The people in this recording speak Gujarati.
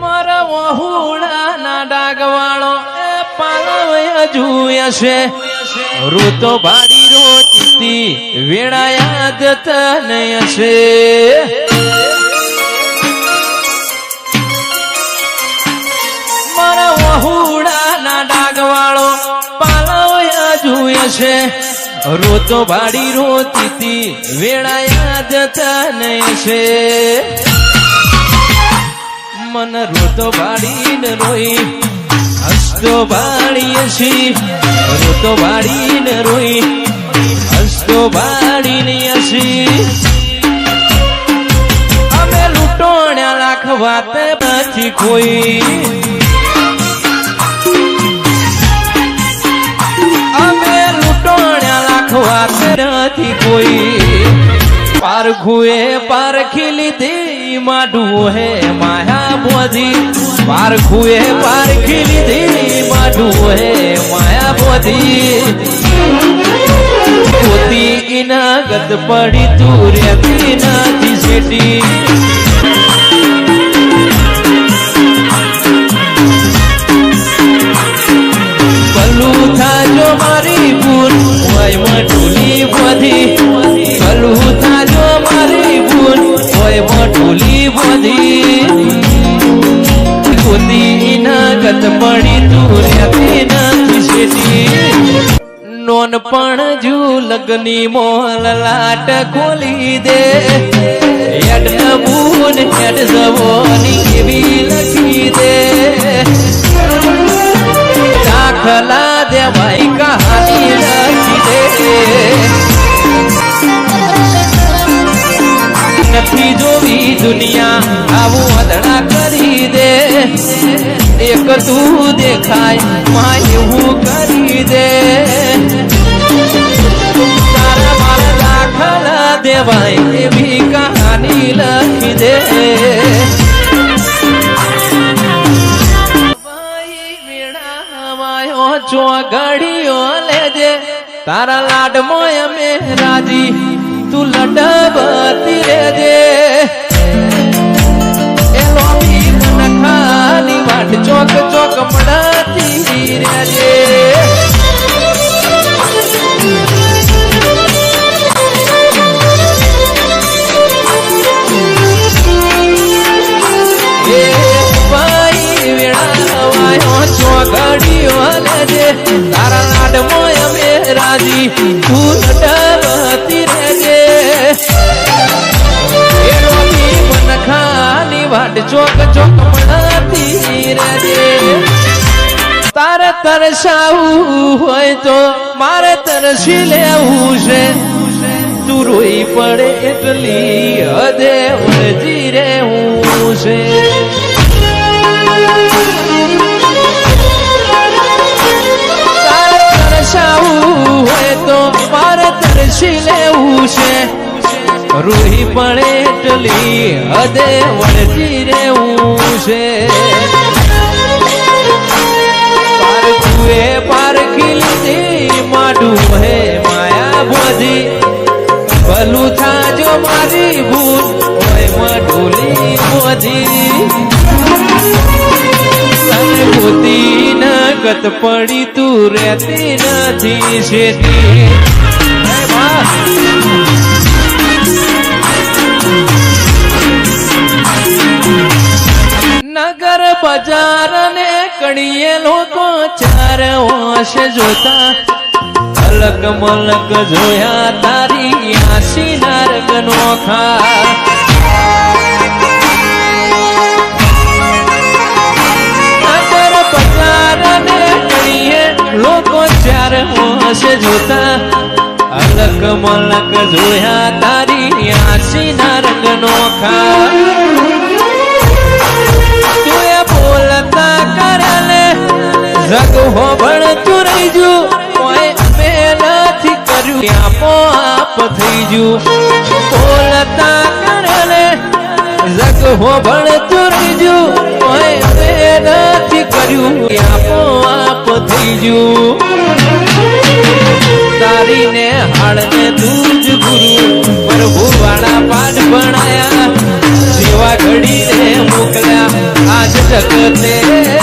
મારા વહુડાના ડાગવાળો એ પાલવય જુયશે ઋતો ભાડી રોતી વેળા યાદ તને હશે. મારા વહુડાના ડાગવાળો પાલવય જુયશે ઋતો ભાડી રોતી વેળા યાદ તને હશે. મન રોતો વાળીને રોઈ. હસતો વાળીએ છી રોતો વાળીને રોઈ. હસતો વાળીને છી અમે લૂંટોણ્યા લાખ વાતે નથી કોઈ. અમે લૂંટોણ્યા લાખ વાતે નથી કોઈ. પારખુએ પારખી લીધી માડું હે માયા બોધી પારખુએ પારખી લીધી માઢું હે માયા બોધી પોતી ઇના ગત પડી તું રેતી નથી શેટી. ભલું થાજો મારી ભૂલ, હોય મટુલી બધી ભલું થાજો મારી ભૂલ, હોય મટુલી બધી ગત પડી તું રેતી નથી નોનપણ જુ લગની મોલ લાટ ખોલી દે. હેડ નબૂન હેડ જવોની એવી લખી દે. દાખલા દે ભાઈ કહાની લખી દે. નથી જોવી દુનિયા આવું અદડા કરી દે. એક તું દેખાયમાં એવું કરી દે. તારા મારા દાખલા દેવાય એવી કહાની લખી દે. ચોઘડીઓ લેજે. તારા લાડમો અમે રાજી, તું લડબતી રેજે રાજી તું લડબતી રેજે એ રોમી મન ખાલી વાટ ચોક ચોક મળતી રેજે તારે તરસાવું હોય તો મારે તરસી લેવું છે. તું રોઈ પડે એટલી હદે હું છે. રૂહી પડે એટલી હદે વળતી રહેવું છે. પારખુએ પારખી લીધી, માડું હે માયા બોધી ભલું થાજો મારી ભૂલ હોય માડુલી બોધી તને ગોતી ન ગત પડી તું રહેતી નથી શેતી બજાર ને કડીએ લોકો ચાર હોશ જોતા. અલક મલક જોયા તારી આસી નારક નોખા લોકો ચાર હોશ જોતા. અલક મલક જોયા તારી આસી નારગ નોખા જગ પણ રહી જુ. કોઈ અમે નથી કર્યું. આપો આપ થઈ જુ. બોલતા કરેલે અમે નથી કર્યું. આપો આપ થઈ જુ. તારીને હાળને તું જ ગુરુ પ્રભુ વાળા પાઠ ભણાયા. સેવા ઘડી રે મોકલ્યા. આજ જગતે